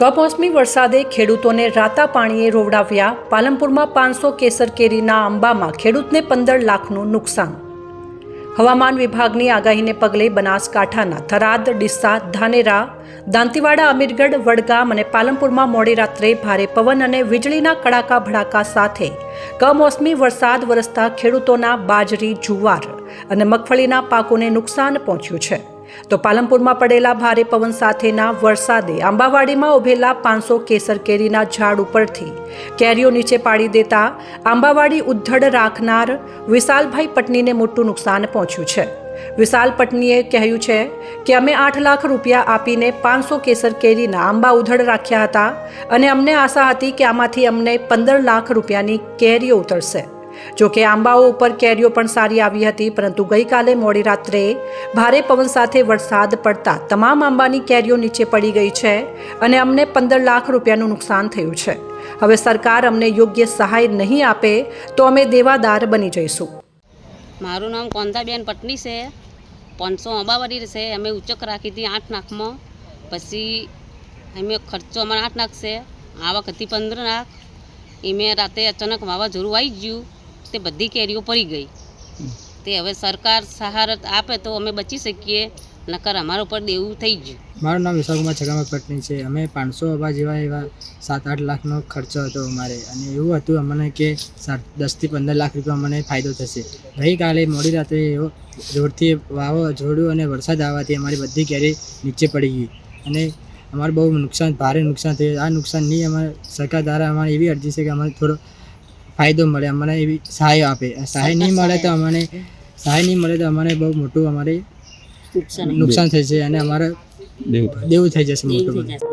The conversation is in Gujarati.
કમોસમી વરસાદે ખેડૂતોને રાતા પાણીએ રોવડાવ્યા. પાલનપુરમાં પાંચસો કેસર કેરીના આંબામાં ખેડૂતને પંદર લાખનું નુકસાન. હવામાન વિભાગની આગાહીને પગલે બનાસકાંઠાના થરાદ, ડીસા, ધાનેરા, દાંતીવાડા, અમીરગઢ, વડગામ અને પાલનપુરમાં મોડી રાત્રે ભારે પવન અને વીજળીના કડાકા ભડાકા સાથે કમોસમી વરસાદ વરસતા ખેડૂતોના બાજરી, જુવાર અને મગફળીના પાકોને નુકસાન પહોંચ્યું છે. તો પાલનપુરમાં પડેલા ભારે પવન સાથેના વરસાદે આંબાવાડીમાં ઉભેલા પાંચસો કેસર કેરીના ઝાડ ઉપરથી કેરીઓ નીચે પાડી દેતા આંબાવાડી ઉદ્ધડ રાખનાર વિશાલભાઈ પટનીને મોટું નુકસાન પહોંચ્યું છે. વિશાલ પટનીએ કહ્યું છે કે અમે આઠ લાખ રૂપિયા આપીને પાંચસો કેસર કેરીના આંબા ઉધડ રાખ્યા હતા અને અમને આશા હતી કે આમાંથી અમને પંદર લાખ રૂપિયાની કેરીઓ ઉતરશે. જો કે આંબાઓ ઉપર કેરીઓ પણ સારી આવી હતી, પરંતુ ગઈકાલે મોડી રાત્રે ભારે પવન સાથે વરસાદ પડતા તમામ આંબાની કેરીઓ નીચે પડી ગઈ છે અને અમને પંદર લાખ રૂપિયાનું નુકસાન થયું છે. હવે સરકાર અમને યોગ્ય સહાય નહીં આપે તો અમે દેવાદાર બની જઈશું. મારું નામ કોંધાબેન પટની છે. પાંચસો અંબાવાડી છે. અમે ઉચક રાખી હતી આઠ નાખમાં પછી અમે ખર્ચો અમારા આઠ નાખ છે. આવક હતી પંદર નાખ એમે રાતે અચાનક વાવાઝોડું આવી ગયું. તે બધી કેરીઓ પડી ગઈ. તે હવે સરકાર સહારત આપે તો અમે બચી શકીએ, નકર અમારા ઉપર દેવું થઈ ગયું. મારું નામ વિશાલકુમાર છગામા પટની છે. અમે પાંચસો અબા જેવા એવા સાત આઠ લાખનો ખર્ચો હતો અમારે. અને એવું હતું અમને કે સાત, દસથી પંદર લાખ રૂપિયા અમને ફાયદો થશે. ગઈકાલે મોડી રાત્રે એવો જોરથી વાવો જોડ્યું અને વરસાદ આવવાથી અમારી બધી કેરી નીચે પડી ગઈ. અને અમારે બહુ નુકસાન, ભારે નુકસાન થયું. આ નુકસાન નહીં, અમારે સરકાર દ્વારા અમારે એવી અરજી છે કે અમારે થોડો ફાયદો મળે અમને એવી સહાય આપે. સહાય નહીં મળે તો અમને સહાય નહીં મળે તો અમને બહુ મોટું અમારે નુકસાન. થશે અને અમારે દેવું થઈ જશે મોટું. બધું